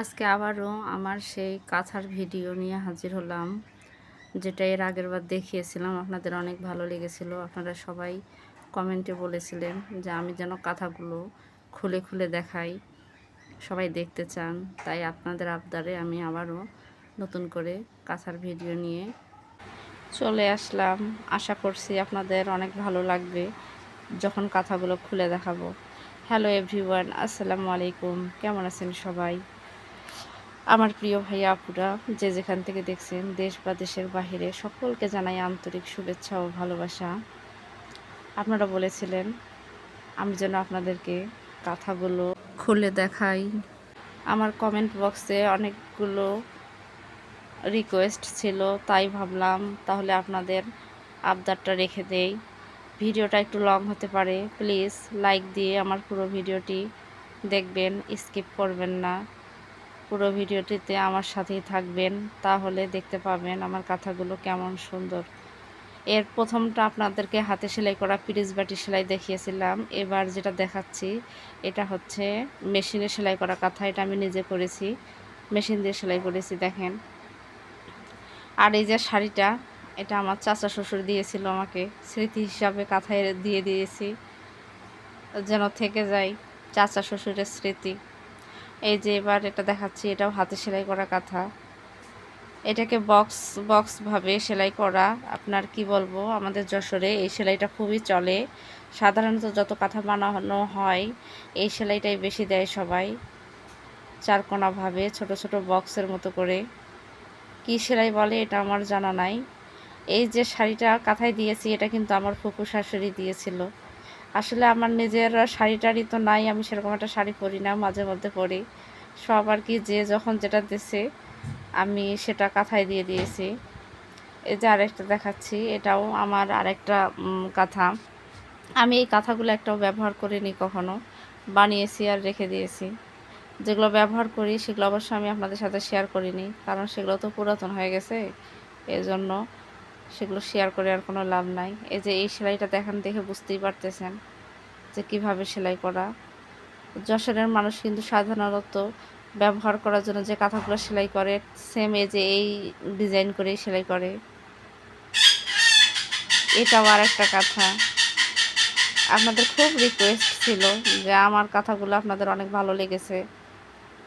আজকে আবারও আমার সেই কাঁথার ভিডিও নিয়ে হাজির হলাম, যেটা এর আগের বার দেখিয়েছিলাম। আপনাদের অনেক ভালো লেগেছিল। আপনারা সবাই কমেন্টে বলেছিলেন যে আমি যেন কাঁথাগুলো খুলে খুলে দেখাই, সবাই দেখতে চান। তাই আপনাদের আবদারে আমি আবারও নতুন করে কাঁথার ভিডিও নিয়ে চলে আসলাম। আশা করছি আপনাদের অনেক ভালো লাগবে যখন কাঁথাগুলো খুলে দেখাবো। হ্যালো এভরিওয়ান আসসালামু আলাইকুম। কেমন আছেন সবাই? আমার প্রিয় ভাই আপুরা, যে যেখান থেকে দেখছেন, দেশ বা দেশের বাহিরে সকলকে জানাই আন্তরিক শুভেচ্ছা ও ভালোবাসা। আপনারা বলেছিলেন, আমি যেন আপনাদেরকে কথাগুলো খুলে দেখাই। আমার কমেন্ট বক্সে অনেকগুলো রিকোয়েস্ট ছিল, তাই ভাবলাম তাহলে আপনাদের আবদারটা রেখে দেই। ভিডিওটা একটু লং হতে পারে প্লিজ লাইক দিয়ে আমার পুরো ভিডিওটি দেখবেন স্কিপ করবেন না। পুরো ভিডিওটিতে আমার সাথেই থাকবেন, তাহলে দেখতে পাবেন আমার কথাগুলো কেমন সুন্দর। এর প্রথমটা আপনাদেরকে হাতে সেলাই করা পিরিজ বাটি সেলাই দেখিয়েছিলাম। এবার যেটা দেখাচ্ছি, এটা হচ্ছে মেশিনে সেলাই করা কাঁথা, এটা আমি নিজে করেছি, মেশিন দিয়ে সেলাই করেছি, দেখেন। আর এই যে শাড়িটা, এটা আমার চাচা শ্বশুর দিয়েছিল আমাকে, স্মৃতি হিসাবে কাঁথায় দিয়ে দিয়েছি, যেন থেকে যায় চাচা শ্বশুরের স্মৃতি। এই যে এবার এটা দেখাচ্ছি, এটাও হাতে সেলাই করা কাঁথা। এটাকে বক্স বক্সভাবে সেলাই করা। আপনার কি বলব, আমাদের যশোরে এই সেলাইটা খুবই চলে। সাধারণত যত কাঁথা বানানো হয়, এই সেলাইটাই বেশি দেয় সবাই। চারকোনাভাবে ছোট ছোট বক্সের মতো করে। কি সেলাই বলে এটা আমার জানা নাই। এই যে শাড়িটা কাঁথায় দিয়েছি, এটা কিন্তু আমার ফুকু শাশুড়ি দিয়েছিল। আসলে আমার নিজের শাড়ি টাড়ি তো নাই, আমি সেরকম একটা শাড়ি পরি না, মাঝে মধ্যে পরি। সব আর কি যে যখন যেটা দিছে, আমি সেটা কাঁথায় দিয়ে দিয়েছি। এই যে আরেকটা দেখাচ্ছি, এটাও আমার আরেকটা কাঁথা। আমি এই কাঁথাগুলো একটাও ব্যবহার করিনি কখনো, বানিয়েছি আর রেখে দিয়েছি। যেগুলো ব্যবহার করি, সেগুলো অবশ্য আমি আপনাদের সাথে শেয়ার করিনি, কারণ সেগুলো তো পুরাতন হয়ে গেছে, এজন্য সেগুলো শেয়ার করে আর কোনো লাভ নাই। এই যে এই সেলাইটা দেখান, দেখে বুঝতেই পারতেছেন যে কীভাবে সেলাই করা। যশোরের মানুষ কিন্তু সাধারণত ব্যবহার করার জন্য যে কাঁথাগুলো সেলাই করে সেম এই যে এই ডিজাইন করেই সেলাই করে। এটাও আর একটা কাঁথা। আপনাদের খুব রিকোয়েস্ট ছিল যে আমার কাঁথাগুলো আপনাদের অনেক ভালো লেগেছে।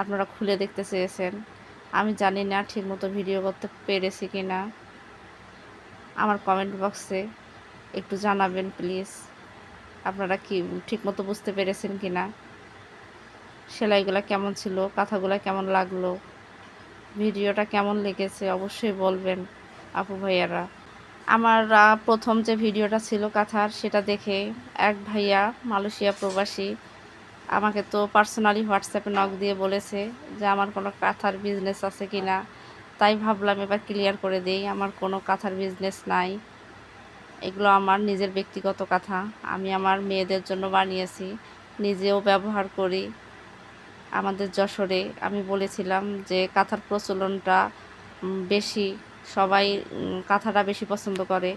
আপনারা খুলে দেখতে চেয়েছেন। আমি জানি না ঠিকমতো ভিডিও করতে পেরেছি কি না আমার কমেন্ট বক্সে একটু জানাবেন প্লিজ আপনারা কি ঠিকমতো বুঝতে পেরেছেন কি না? সেলাইগুলো কেমন ছিল? কাঁথাগুলো কেমন লাগল? ভিডিওটা কেমন লেগেছে? অবশ্যই বলবেন আপু ভাইয়ারা। আমার প্রথম যে ভিডিওটা ছিল কাঁথার, সেটা দেখে এক ভাইয়া মালয়েশিয়া প্রবাসী আমাকে তো পার্সোনালি হোয়াটসঅ্যাপে নক দিয়ে বলেছে যে, আমার কোনো কাঁথার বিজনেস আছে কি না? তাই ভাবলাম এবার ক্লিয়ার করে দেই, আমার কোনো কাঁথার বিজনেস নাই। এগুলো আমার নিজের ব্যক্তিগত কথা, আমি আমার মেয়েদের জন্য বানিয়েছি, নিজেও ব্যবহার করি। আমাদের যশোরে আমি বলেছিলাম যে কাঁথার প্রচলনটা বেশি, সবাই কাঁথাটা বেশি পছন্দ করে।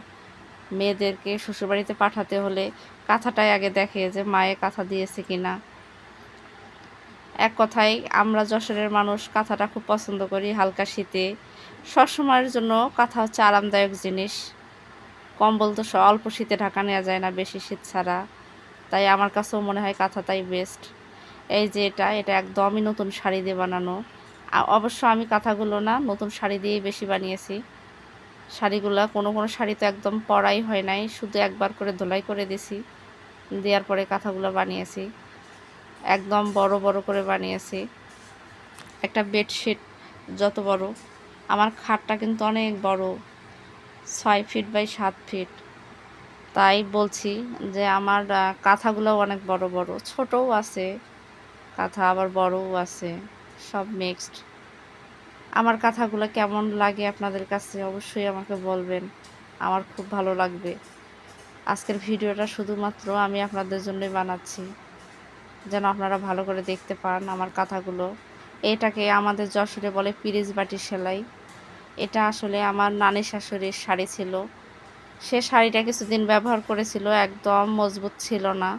মেয়েদেরকে শ্বশুরবাড়িতে পাঠাতে হলে কাঁথাটাই আগে দেখে যে মায়ে কাঁথা দিয়েছে কি না এক কথায় আমরা যশোরের মানুষ কাঁথাটা খুব পছন্দ করি হালকা শীতে। সবসময়ের জন্য কাঁথা হচ্ছে আরামদায়ক জিনিস। কম্বল তো অল্প শীতে ঢাকা নেওয়া যায় না, বেশি শীত ছাড়া। তাই আমার কাছেও মনে হয় কাঁথাটাই বেস্ট এই যে এটা এটা একদমই নতুন শাড়ি দিয়ে বানানো। অবশ্য আমি কাঁথাগুলো না, নতুন শাড়ি দিয়েই বেশি বানিয়েছি। শাড়িগুলো কোনো কোনো শাড়ি তো একদম পরাই হয় নাই, শুধু একবার করে ধোলাই করে দিছি। দেওয়ার পরে কাঁথাগুলো বানিয়েছি। একদম বড় বড় করে বানিয়েছি। একটা বেডশিট যত বড়। আমার খাটটা কিন্তু অনেক বড়, ছয় ফিট বাই সাত ফিট তাই বলছি যে আমার কাঁথাগুলো অনেক বড় বড়। ছোটও আছে, কাঁথা আবার বড়ও আছে, সব মিক্সড আমার কাঁথাগুলো কেমন লাগে আপনাদের কাছে অবশ্যই আমাকে বলবেন। আমার খুব ভালো লাগবে। আজকের ভিডিওটা শুধুমাত্র আমি আপনাদের জন্যই বানাচ্ছি। যেন আপনারা ভালো করে দেখতে পান আমার কাঁথাগুলো। এটাকে আমাদের যশোরে বলে পিরিজ বাটি সেলাই। এটা আসলে আমার নানি শাশুড়ির শাড়ি ছিল। সে শাড়িটা কিছুদিন ব্যবহার করেছিল, একদম মজবুত ছিল না।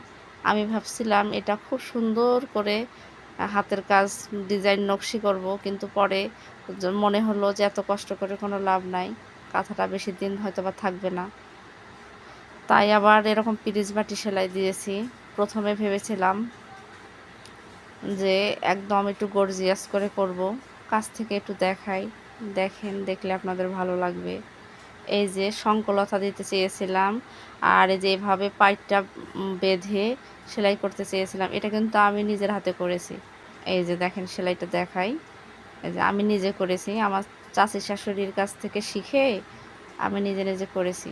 আমি ভাবছিলাম, এটা খুব সুন্দর করে হাতের কাজ ডিজাইন নকশি করব, কিন্তু পরে মনে হলো যে এত কষ্ট করে কোনো লাভ নাই। কাঁথাটা বেশি দিন হয়তো বা থাকবে না। তাই আবার এরকম পিরিচ বাটি সেলাই দিয়েছি। প্রথমে ভেবেছিলাম যে একদম একটু গর্জিয়াস করে করব। কাছ থেকে একটু দেখাই। দেখেন, দেখলে আপনাদের ভালো লাগবে। এই যে সংকলতা দিতে চেয়েছিলাম আর এই যে এভাবে পাইপটা বেঁধে সেলাই করতে চেয়েছিলাম, এটা কিন্তু আমি নিজের হাতে করেছি। এই যে দেখেন, সেলাইটা দেখাই। এই যে আমি নিজে করেছি, আমার চাচি শাশুড়ির কাছ থেকে শিখে আমি নিজে নিজে করেছি।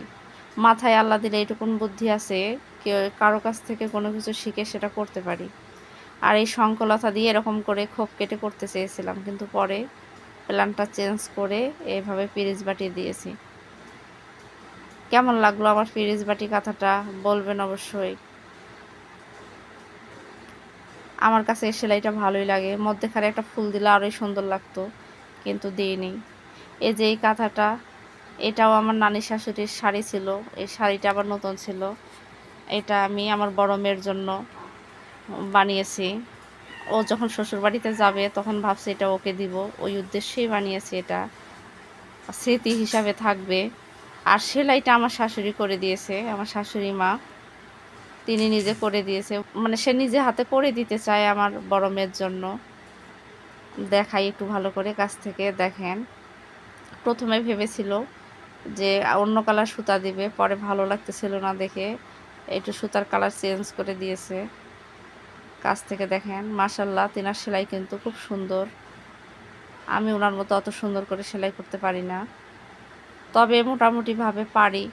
মাথায় আল্লাহ দিলে এইটুকুন বুদ্ধি আছে, কেউ কারও কাছ থেকে কোনো কিছু শিখে সেটা করতে পারি। আর এই শঙ্কলতা দিয়ে এরকম করে খোপ কেটে করতে চেয়েছিলাম, কিন্তু পরে প্ল্যানটা চেঞ্জ করে এইভাবে পিরিচ বাটি দিয়েছি। কেমন লাগল আমার পিরিচ বাটি কাঁথাটা বলবেন অবশ্যই। আমার কাছে এই সেলাইটা ভালোই লাগে, মধ্যেখানে একটা ফুল দিলে আরোই সুন্দর লাগতো, কিন্তু দিইনি। এই যে এই কাঁথাটা, এটাও আমার নানি শাশুড়ির শাড়ি ছিল, এই শাড়িটা আবার নতুন ছিল, এটা আমি আমার বড় মেয়ের জন্য বানিয়েছি। ও যখন শ্বশুর বাড়িতে যাবে, তখন ভাবছি এটা ওকে দিব। ওই উদ্দেশ্যেই বানিয়েছি এটা। স্মৃতি হিসাবে থাকবে। আর সেলাইটা আমার শাশুড়ি করে দিয়েছে, আমার শাশুড়ি মা। তিনি নিজে করে দিয়েছে। মানে সে নিজে হাতে করে দিতে চায় আমার বড় মেয়ের জন্য। দেখাই একটু ভালো করে কাছ থেকে, দেখেন। প্রথমে ভেবেছিল যে অন্য কালার সুতা দিবে, পরে ভালো লাগতেছিল না দেখে। একটু সুতার কালার চেঞ্জ করে দিয়েছে। কাছ থেকে দেখেন মাশাল্লাহ তিনার সেলাই কিন্তু খুব সুন্দর। আমি ওনার মতো অত সুন্দর করে সেলাই করতে পারি না। তবে মোটামুটিভাবে পারি,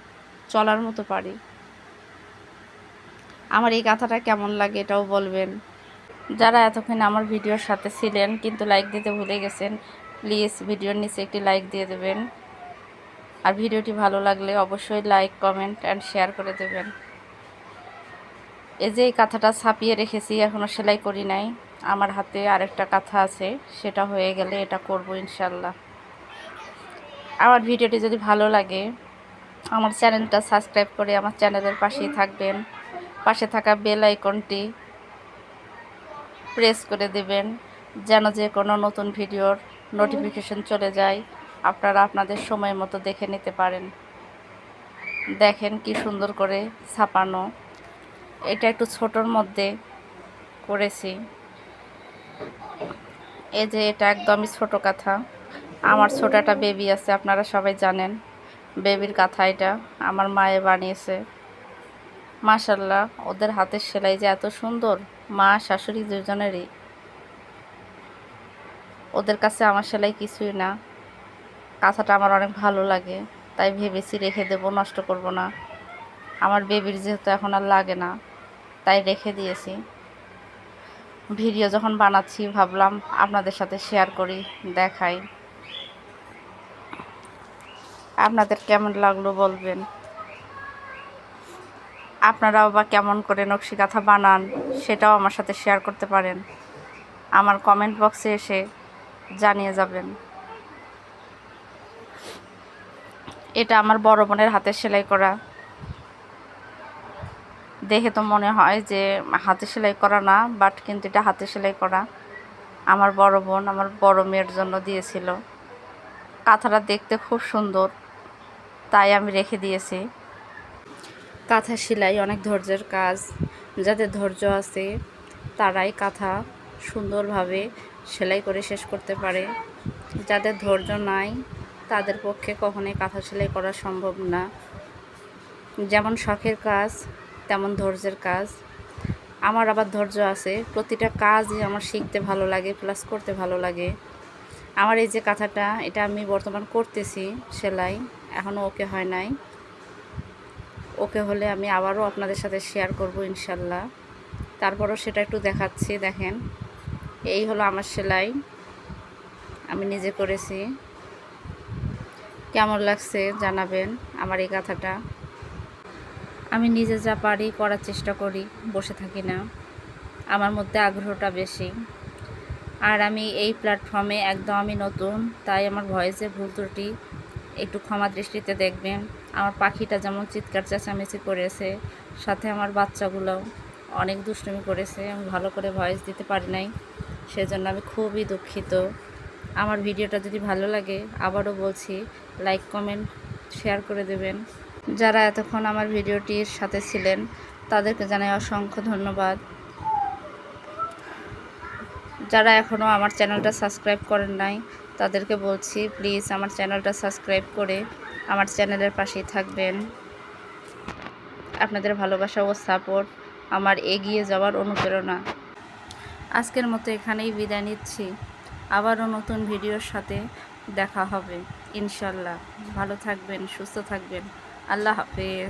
চলার মতো পারি। আমার এই কথাটা কেমন লাগে এটাও বলবেন। যারা এতক্ষণ আমার ভিডিওর সাথে ছিলেন, কিন্তু লাইক দিতে ভুলে গেছেন, প্লিজ ভিডিওর নিচে একটি লাইক দিয়ে দেবেন। আর ভিডিওটি ভালো লাগলে অবশ্যই লাইক, কমেন্ট অ্যান্ড শেয়ার করে দেবেন। এই যে এই কাঁথাটা ছাপিয়ে রেখেছি এখনও সেলাই করি নাই। আমার হাতে আরেকটা কাঁথা আছে, সেটা হয়ে গেলে এটা করব ইনশাল্লাহ আমার ভিডিওটি যদি ভালো লাগে, আমার চ্যানেলটা সাবস্ক্রাইব করে আমার চ্যানেলের পাশেই থাকবেন। পাশে থাকা বেল আইকনটি প্রেস করে দেবেন, যেন যে কোনো নতুন ভিডিওর নোটিফিকেশন চলে যায়, আপনারা আপনাদের সময় মতো দেখে নিতে পারেন। দেখেন কি সুন্দর করে ছাপানো এটা একটু ছোটোর মধ্যে করেছি। এই যে এটা একদমই ছোট কাঁথা। আমার ছোট একটা বেবি আছে, আপনারা সবাই জানেন। বেবির কাঁথা এটা, আমার মায়ে বানিয়েছে। মাশাল্লাহ ওদের হাতের সেলাই যে এত সুন্দর। মা, শাশুড়ি দুজনেরই। ওদের কাছে আমার সেলাই কিছুই না। কাঁথাটা আমার অনেক ভালো লাগে, তাই ভেবেছি রেখে দেবো, নষ্ট করব না। আমার বেবির যেহেতু এখন আর লাগে না। তাই রেখে দিয়েছি। ভিডিও যখন বানাচ্ছি, ভাবলাম আপনাদের সাথে শেয়ার করি, দেখাই। আপনাদের কেমন লাগল বলবেন? আপনারাও বা কেমন করে নকশি কাঁথা বানান, সেটাও আমার সাথে শেয়ার করতে পারেন। আমার কমেন্ট বক্সে এসে জানিয়ে যাবেন। এটা আমার বড় বোনের হাতে সেলাই করা। দেখে তো মনে হয় যে হাতে সেলাই করা না বাট কিন্তু এটা হাতে সেলাই করা। আমার বড় বোন আমার বড় মেয়ের জন্য দিয়েছিল। কাঁথাটা দেখতে খুব সুন্দর, তাই আমি রেখে দিয়েছি। কাঁথা সেলাই অনেক ধৈর্যের কাজ। যাদের ধৈর্য আছে, তারাই কাঁথা সুন্দরভাবে সেলাই করে শেষ করতে পারে। যাদের ধৈর্য নাই, তাদের পক্ষে কখনোই কাঁথা সেলাই করা সম্ভব না। যেমন শখের কাজ তেমন ধৈর্যের কাজ। আমার আবার ধৈর্য আছে। প্রতিটা কাজই আমার শিখতে ভালো লাগে প্লাস করতে ভালো লাগে। আমার এই যে কাঁথাটা, এটা আমি বর্তমান করতেছি সেলাই এখনও ওকে হয় নাই। ওকে হলে আমি আবারও আপনাদের সাথে শেয়ার করব ইনশাল্লাহ। তারপরও সেটা একটু দেখাচ্ছি, দেখেন। এই হলো আমার সেলাই। আমি নিজে করেছি। কেমন লাগছে জানাবেন আমার এই কাঁথাটা। আমি নিজে যা পারি করার চেষ্টা করি, বসে থাকি না। আমার মধ্যে আগ্রহটা বেশি। আর আমি এই প্ল্যাটফর্মে একদম আমি নতুন, তাই আমার ভয়েসে ভুল ত্রুটি, একটু ক্ষমা দৃষ্টিতে দেখবেন। আমার পাখিটা যেমন চিৎকার চেঁচামেচি করেছে, সাথে আমার বাচ্চাগুলো অনেক দুষ্টুমি করেছে, আমি ভালো করে ভয়েস দিতে পারি নাই, সেজন্য আমি খুবই দুঃখিত। আমার ভিডিওটা যদি ভালো লাগে, আবারও বলছি লাইক কমেন্ট শেয়ার করে দেবেন। যারা এতক্ষণ আমার ভিডিওটির সাথে ছিলেন, তাদেরকে জানাই অসংখ্য ধন্যবাদ। যারা এখনও আমার চ্যানেলটা সাবস্ক্রাইব করেন নাই, তাদেরকে বলছি, প্লিজ আমার চ্যানেলটা সাবস্ক্রাইব করে আমার চ্যানেলের পাশেই থাকবেন। আপনাদের ভালোবাসা ও সাপোর্ট আমার এগিয়ে যাওয়ার অনুপ্রেরণা। আজকের মতো এখানেই বিদায় নিচ্ছি। আবারও নতুন ভিডিওর সাথে দেখা হবে, ইনশাল্লাহ। ভালো থাকবেন, সুস্থ থাকবেন। আল্লাহ হাফেজ।